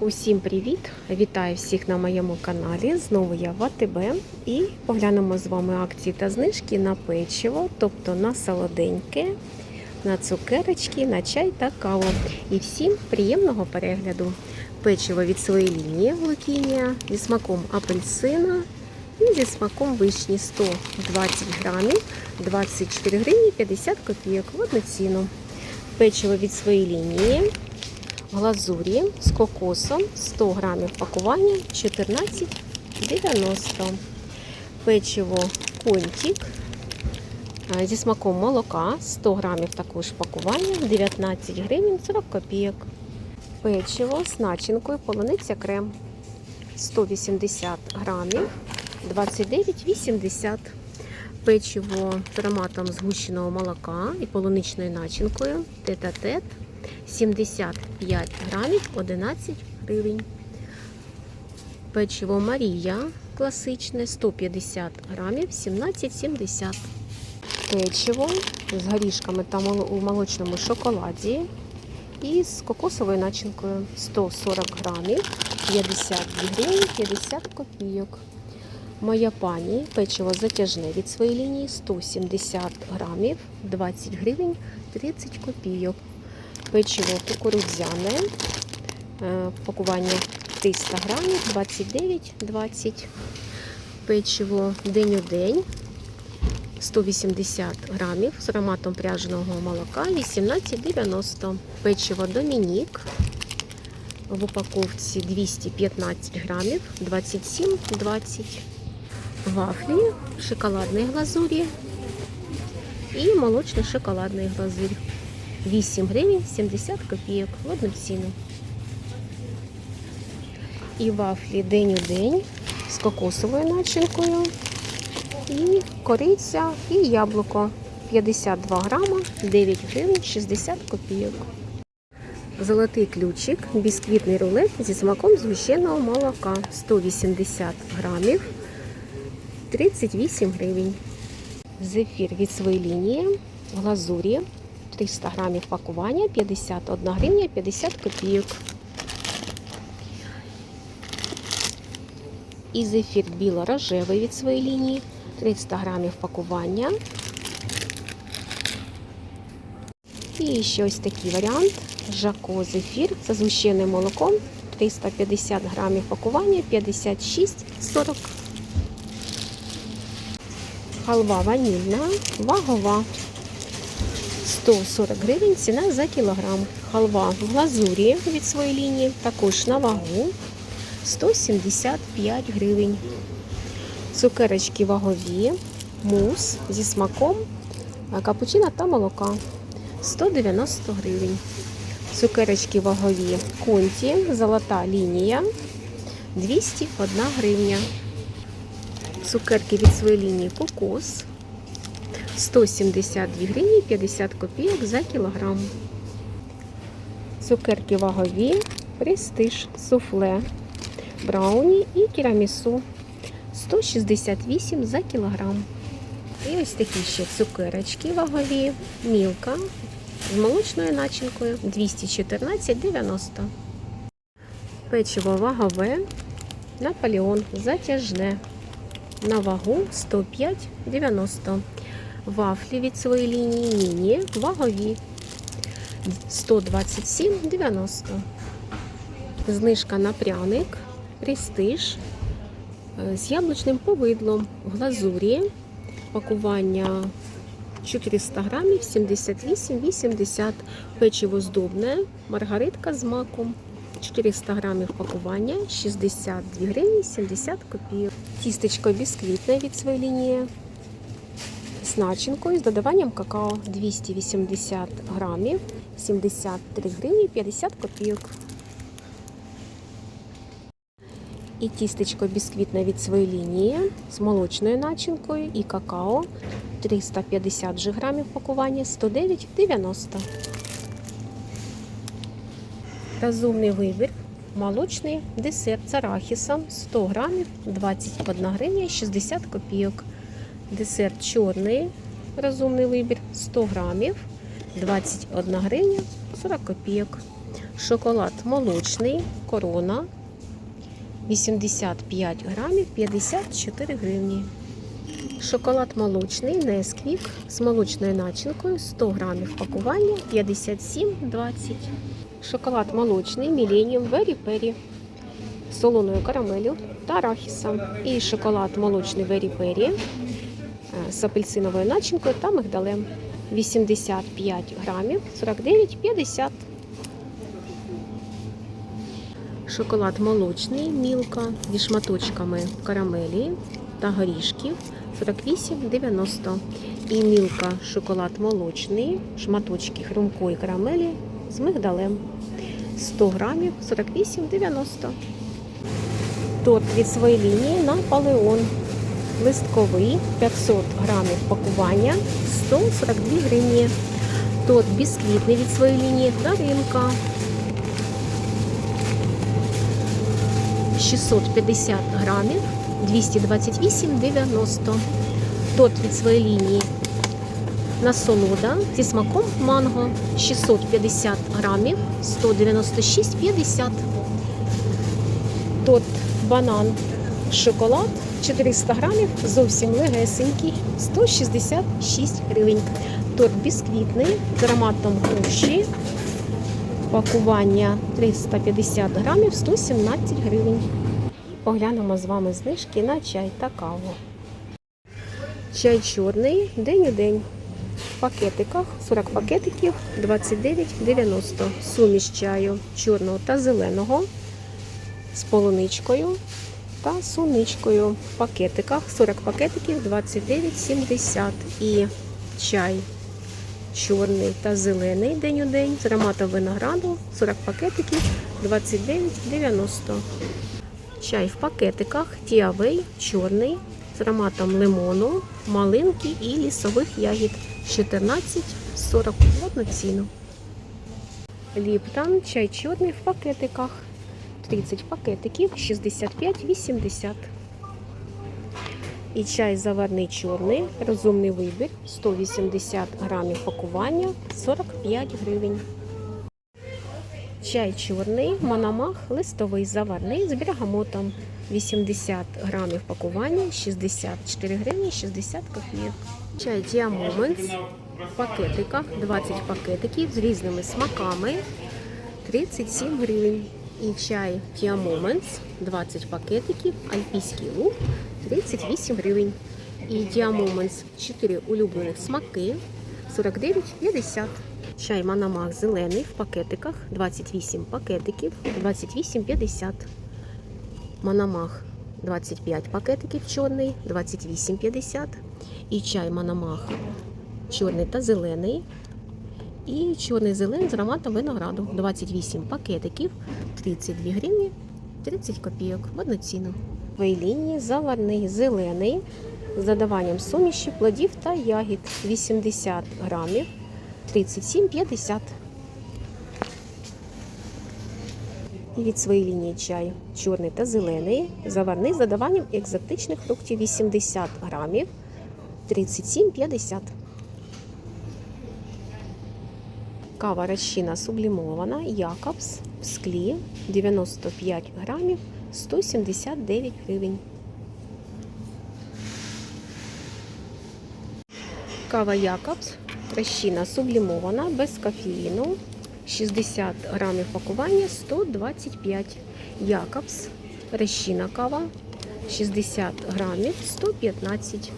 Усім привіт! Вітаю всіх на моєму каналі. Знову я в і поглянемо з вами акції та знижки на печиво, тобто на солоденьке, на цукерочки, на чай та каву. І всім приємного перегляду. Печиво від своєї лінії Лукінія зі смаком апельсина і зі смаком вишні 120 грамів, 24 гривні 50 копійок в одну ціну. Печиво від своєї лінії глазурі з кокосом 100 грамів пакування 14,90. Печиво контик зі смаком молока 100 грамів також пакування 19 гривень 40 копійок. Печиво з начинкою полуниця крем 180 грамів 29,80. Печиво з ароматом згущеного молока і полуничною начинкою тет-а-тет 75 грамів 11 гривень. Печиво Марія класичне 150 грамів 17,70. Печиво з горішками та у молочному шоколаді і з кокосовою начинкою 140 грамів 52 гривні 50 копійок. Моя пані печиво затяжне від своєї лінії 170 грамів 20 гривень 30 копійок. Печиво кукурудзяне, е, пакування 300 грамів 29,20. Печиво день у день 180 грамів з ароматом пряженого молока 18,90. Печиво Домінік в упаковці 215 грамів 27,20. Вафлі в шоколадній глазурі і молочно-шоколадний глазурь. 8 гривень 70 копійок в одну ціну. І вафлі день у день з кокосовою начинкою. І кориця і яблуко 52 грама 9 гривень 60 копійок. Золотий ключик, бісквітний рулет зі смаком згущеного молока 180 грамів 38 гривень. Зефір від своєї лінії глазурі 300 грамів пакування 51 гривня 50 копійок. І зефір біло-рожевий від своєї лінії 300 грамів пакування. І ще ось такий варіант. Жако зефір з згущеним молоком 350 грамів пакування 56,40. Халва ванільна, вагова 140 гривень ціна за кілограм. Халва в глазурі від своєї лінії, також на вагу 175 гривень. Цукерочки вагові, мус зі смаком капучино та молока 190 гривень. Цукерочки вагові конті, золота лінія 201 гривня. Цукерки від своєї лінії кокос 172 гривні 50 копійок за кілограм. Цукерки вагові, престиж, суфле, брауні і тірамісу 168 за кілограм. І ось такі ще цукерочки вагові, мілка з молочною начинкою 214,90. Печиво вагове, Наполеон затяжне. На вагу 105,90. Вафлі від своєї лінії міні вагові 127,90. Знижка на пряник, престиж е, з яблучним повидлом в глазурі. Пакування 400 грамів 78,80. Печиво здобне, маргаритка з маком. 400 грамів пакування 62 гривні 70 копійок. Тістечко бісквітне від своєї лінії з начинкою з додаванням какао 280 грамів 73 гривні 50 копійок. І тістечко бісквітне від своєї лінії з молочною начинкою і какао 350 же грамів пакування 109,90. Розумний вибір. Молочний десерт з арахісом 100 грамів 21 гривня 60 копійок. Десерт чорний розумний вибір 100 грамів 21 гривня 40 копійок. Шоколад молочний, корона 85 грамів 54 гривні. Шоколад молочний Несквік з молочною начинкою 100 грамів пакування 57,20. Шоколад молочний Millennium Very Peri з солоною карамелю та арахісом. І шоколад молочний Peri е, з апельсиновою начинкою та мигдалем. 85 грамів 49,50. Шоколад молочний мілка зі шматочками карамелі та горішків 48,90. І мілка шоколад молочний, шматочки хрумкої карамелі з мигдалем 100 грамів 48,90. Торт від своєї лінії Наполеон. Листковий 500 грамів пакування 142 гривні. Торт бісквітний від своєї лінії Даринка 650 грамів 228,90. Торт від своєї лінії насолода зі смаком манго 650 грамів 196,50. Торт банан шоколад 400 грамів, зовсім легесенький, 166 гривень. Торт бісквітний з ароматом груші. Пакування 350 грамів, 117 гривень. Поглянемо з вами знижки на чай та каву. Чай чорний день у день. В пакетиках 40 пакетиків 29,90. Суміш чаю чорного та зеленого з полуничкою та суничкою. В пакетиках 40 пакетиків 29,70. І чай чорний та зелений день у день з ароматом винограду 40 пакетиків 29,90. Чай в пакетиках Тіавей чорний з ароматом лимону, малинки і лісових ягід 14,40 в одну ціну. Ліптон чай чорний в пакетиках 30 пакетиків 65,80. І чай заварний чорний, розумний вибір 180 грамів пакування 45 гривень. Чай чорний, мономах, листовий заварний з бергамотом 80 грамів пакування 64 гривні 60 копійок. Чай Tia в пакетиках 20 пакетиків з різними смаками 37 гривень. І чай Tia Moments 20 пакетиків, альпійський лук 38 гривень. І Tia Moments 4 улюблених смаки 49,50. Чай Манамах зелений в пакетиках 28 пакетиків 28,50. Манамах 25 пакетиків чорний 28,50. І чай Манамах чорний та зелений. І чорний зелений з ароматом винограду 28 пакетиків 32 гривні 30 копійок в одну ціну. лінії заварний зелений з додаванням суміші, плодів та ягід 80 грамів 37,50. І від своєї лінії чай чорний та зелений, заварний з додаванням екзотичних фруктів 80 грамів 37,50. Кава розчина сублімована, Якобс в склі 95 грамів 179 гривень. Кава Якобс, розчина сублімована, без кофеїну, 60 грамів пакування 125. Якобс, розчина кава, 60 грамів 115.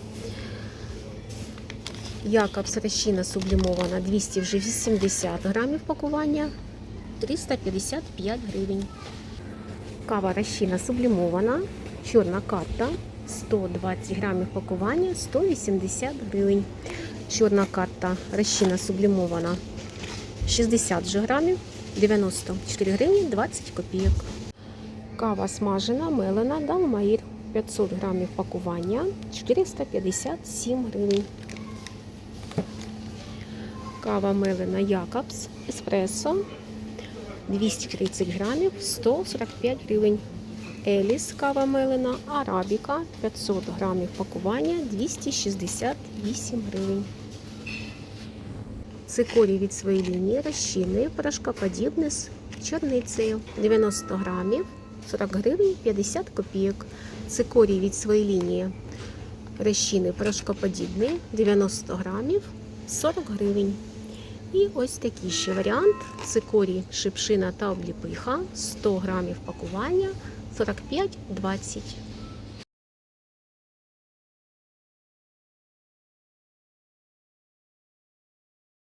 Якобс розчина сублімована 200 вже 80 грамів пакування 355 гривень. Кава розчина сублімована, чорна карта 120 грамів пакування 180 гривень. Чорна карта розчина сублімована 60 же грамів 94 гривні 20 копійок. Кава смажена, мелена, далмаїр 500 грамів пакування 457 гривень. Кава мелена Якобс Еспресо 230 грамів 145 гривень. Еліс кава мелена Арабіка 500 грамів пакування 268 гривень. Цикорій від своєї лінії розчинний порошкоподібний з чорницею 90 грамів, 40 гривень 50 копійок. Цикорій від своєї лінії решіни порошкоподібний 90 грамів 40 гривень. І ось такий ще варіант: цикорій, шипшина та обліпиха 100 грамів пакування 45-20.